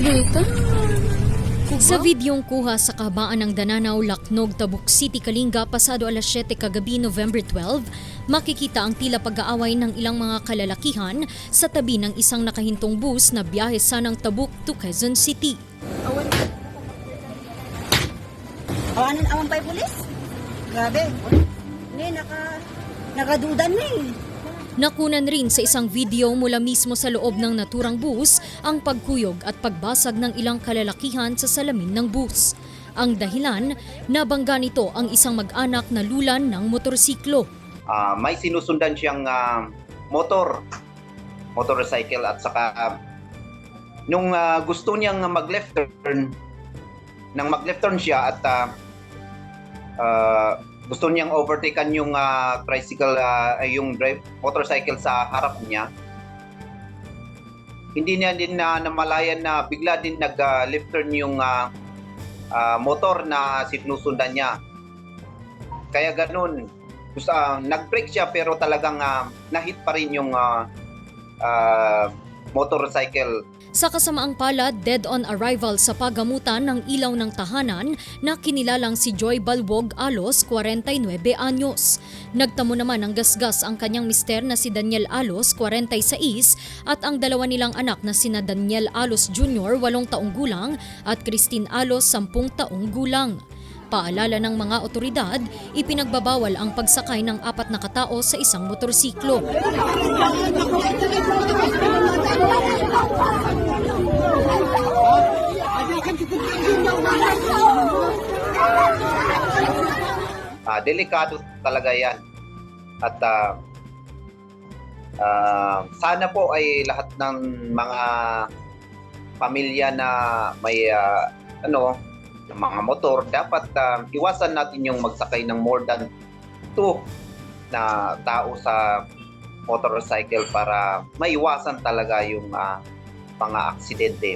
dito. Sa videong kuha sa kahabaan ng Dananaw, Laknog, Tabuk City, Kalinga, pasado alas 7 kagabi November 12, makikita ang tila pag-aaway ng ilang mga kalalakihan sa tabi ng isang nakahintong bus na biyahe sanang Tabuk to Quezon City. Awanan awan pa'y pulis? Grabe. Hindi, naka, nakadudan na eh. Nakunan rin sa isang video mula mismo sa loob ng naturang bus ang pagkuyog at pagbasag ng ilang kalalakihan sa salamin ng bus. Ang dahilan, nabangga nito ang isang mag-anak na lulan ng motorsiklo. Ah, may sinusundan siyang ah, motor, motorcycle at saka ah, nung ah, gusto niyang mag-left turn, nang mag-left turn siya at ah, ah, gusto niyang overtaken yung ah, tricycle, ah, ay, yung drive, motorcycle sa harap niya. Hindi niya din na namalayan na bigla din nag-left turn yung ah, ah, motor na sinusundan niya. Kaya ganun, gusto, ah, nag-brake siya pero talagang ah, nahit pa rin yung ah, ah, motorcycle. Sa kasamaang palad, dead on arrival sa pagamutan ng ilaw ng tahanan na kinilalang si Joy Balwog Alos, 49 anyos. Nagtamo naman ng gasgas ang kanyang mister na si Daniel Alos, 46, at ang dalawa nilang anak na sina Daniel Alos Jr., 8 taong gulang, at Christine Alos, 10 taong gulang. Paalala ng mga otoridad, ipinagbabawal ang pagsakay ng apat na katao sa isang motorsiklo. Ah, delikado talaga yan. At ah, ah, sana po ay lahat ng mga pamilya na may ah, ano mga motor dapat ah, iwasan natin yung magsakay ng more than two na tao sa motorcycle para maiwasan talaga yung ah, mga aksidente.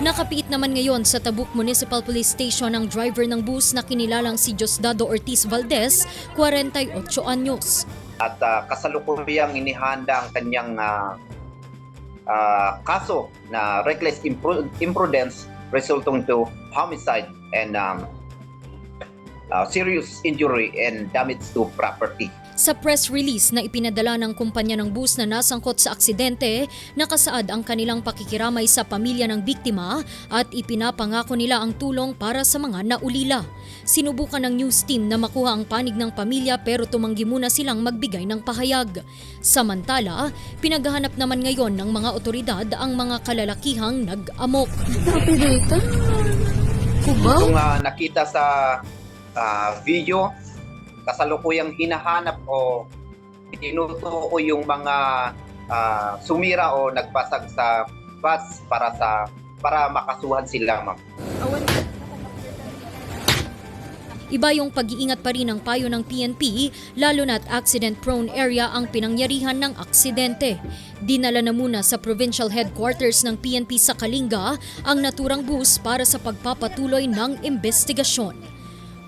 No? Nakapiit naman ngayon sa Tabuk Municipal Police Station ang driver ng bus na kinilalang si Diosdado Ortiz Valdez, 48 anyos. at uh, kasalukuyang inihanda ang kanyang ah, ah, kaso na reckless impru- imprudence resulting to homicide and um, ah, serious injury and damage to property. Sa press release na ipinadala ng kumpanya ng bus na nasangkot sa aksidente, nakasaad ang kanilang pakikiramay sa pamilya ng biktima at ipinapangako nila ang tulong para sa mga naulila. Sinubukan ng news team na makuha ang panig ng pamilya pero tumanggi muna silang magbigay ng pahayag. Samantala, pinaghahanap naman ngayon ng mga otoridad ang mga kalalakihang nag-amok. Grabe dito. Kubaw? Nakita sa ah, video, kasalukuyang hinahanap o tinutuo yung mga ah, sumira o nagbasag sa bus para sa para makasuhan sila ma'am. Iba yung pag-iingat pa rin ng payo ng PNP, lalo na't accident-prone area ang pinangyarihan ng aksidente. Dinala na muna sa provincial headquarters ng PNP sa Kalinga ang naturang bus para sa pagpapatuloy ng investigasyon.